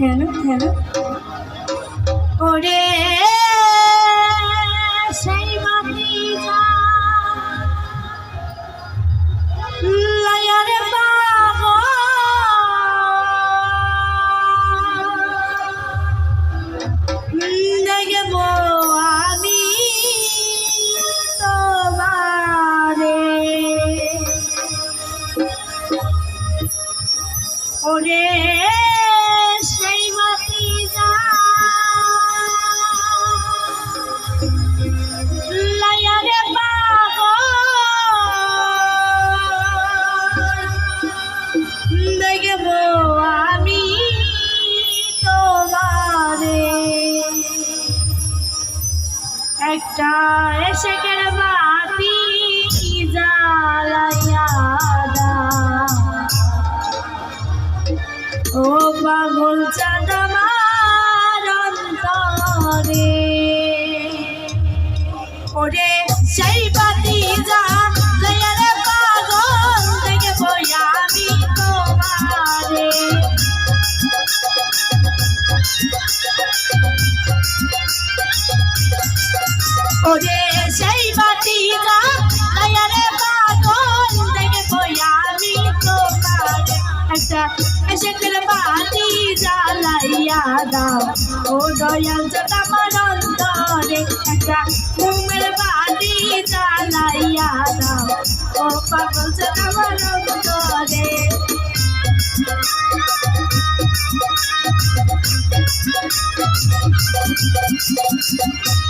কেন কেন ওরে সেই মাটি লয়ারে ওরে একটা এসে কেন বাপি জ্বালাইয়া ওরে সেই বাতি একটা এসে গেলে বাতি দাও, ও দয়াল চাঁদ আমার একটা ঘুমের বাতি দাও অন্তরে আহা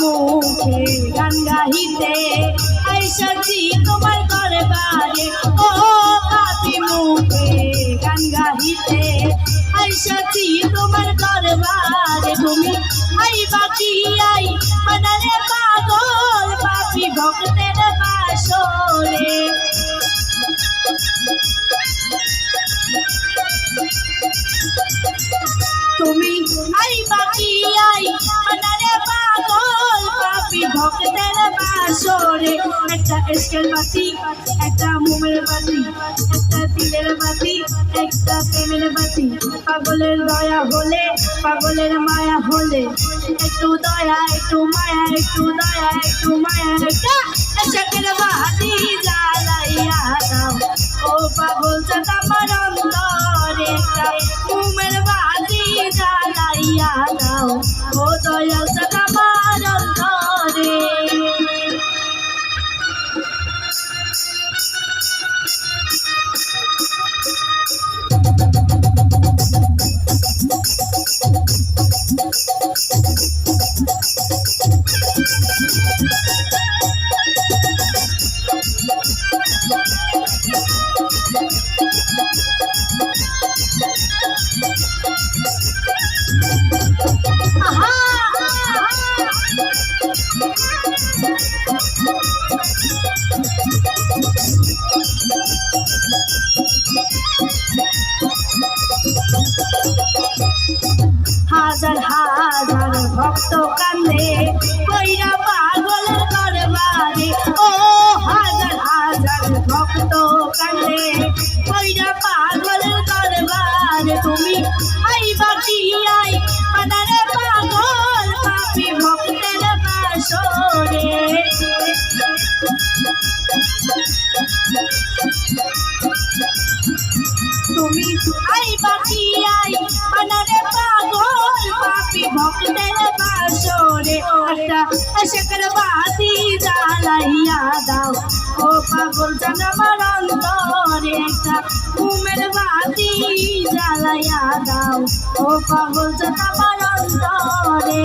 মুখে গান গাহিতে আইসছি তোমার দরবারে। ও পাপি মুখে গান গাহিতে আইসছি তোমার দরবারে। তুমি আই বাকি আই মনারে পাগল পাপি ভক্তের বাসরে। তুমি আই বাকি ভক্তের বাসরে। একটা এসকেল বাতি, একটা মোমের বাতি, একটা দিলের বাতি, একটা প্রেমের বাতি। পাগলের দয়া হলে, পাগলের মায়া হলে। একটু দয়া, একটু মায়া, একটু দয়া, একটু মায়া। একটা এসকেল বাতি জ্বালাইয়া দাও। ও পাগল চাঁদ আমার অন্তরে একটা মোমের বাতি জ্বালাইয়া দাও। ও দয়াল হাজার তুমি আই বাকি আই মানারে পাগল পাপি ভক্তের বাসরে একটা শেখর বাতি দাও। ও পাগল জানাবার অন্তরে একটা ঘুমের বাতি জ্বালাইয়া দাও। ও পাগল জানাবার অন্তরে।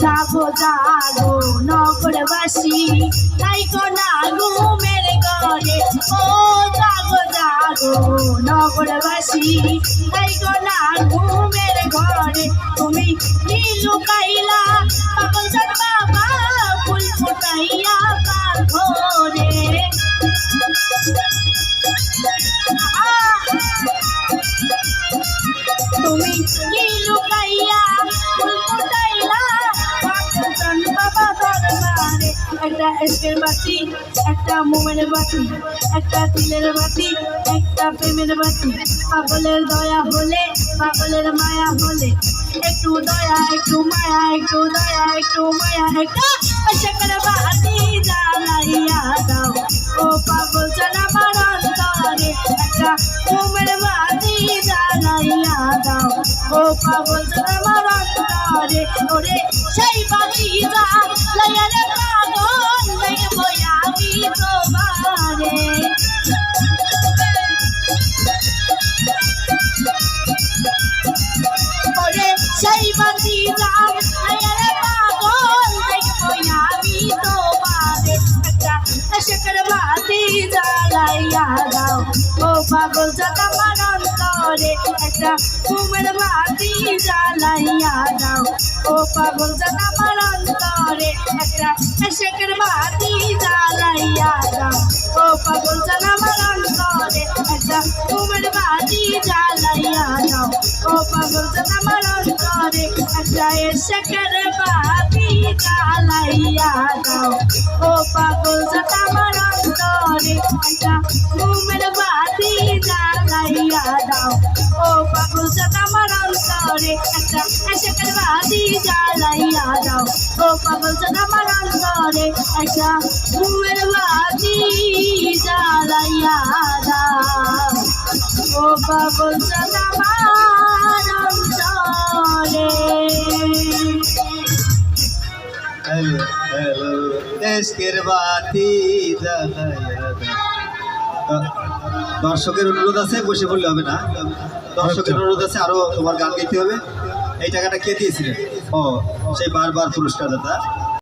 যাব যাব নগরবাসী, তাই কোনা ঘুমের ঘরে। ও, যাব যাব নগরবাসী, তাই কোনা ঘুমের ঘরে। তুমি নীলু একটা এসকের বাতি, একটা মোমের বাতি, একটা তিলের বাতি, একটা প্রেমের বাতি। পাগলের দয়া হলে, পাগলের মায়া হলে, একটু দয়া, একটু মায়া, একটু দয়া, একটু মায়া, একটা এসকের বাতি জ্বালাইয়া দাও। ও পাগল জানা অন্তরে একটা মোমের বাতি জ্বালাইয়া দাও। ও পাগল জানা অন্তরে, ওরে সেই বাতি জ্বালাইয়া রে জ্বালাইয়া দাও। ও পাগল জানা আমার অন্তরে একটা ঘুমের বাতি জ্বালাইয়া দাও। ও পাগল আমার অন্তরে একটা অন্তরে একটা বাতি জ্বালাইয়া দাও। ও পাগল জানা আমার অন্তরে একটা ঘুমের বাতি জ্বালাইয়া দাও। ও পাগল জানা আমার অন্তরে হ্যালো হ্যালো দেশকের বাতি জ্বালাইয়া দাও। দর্শকের অনুরোধ আছে বসে বললে হবে না। দর্শকের অনুরোধ আছে আরও তোমার গান গাইতে হবে। এই টাকাটা কে দিয়েছিলেন? ও সেই বারবার পুরস্কার দাদা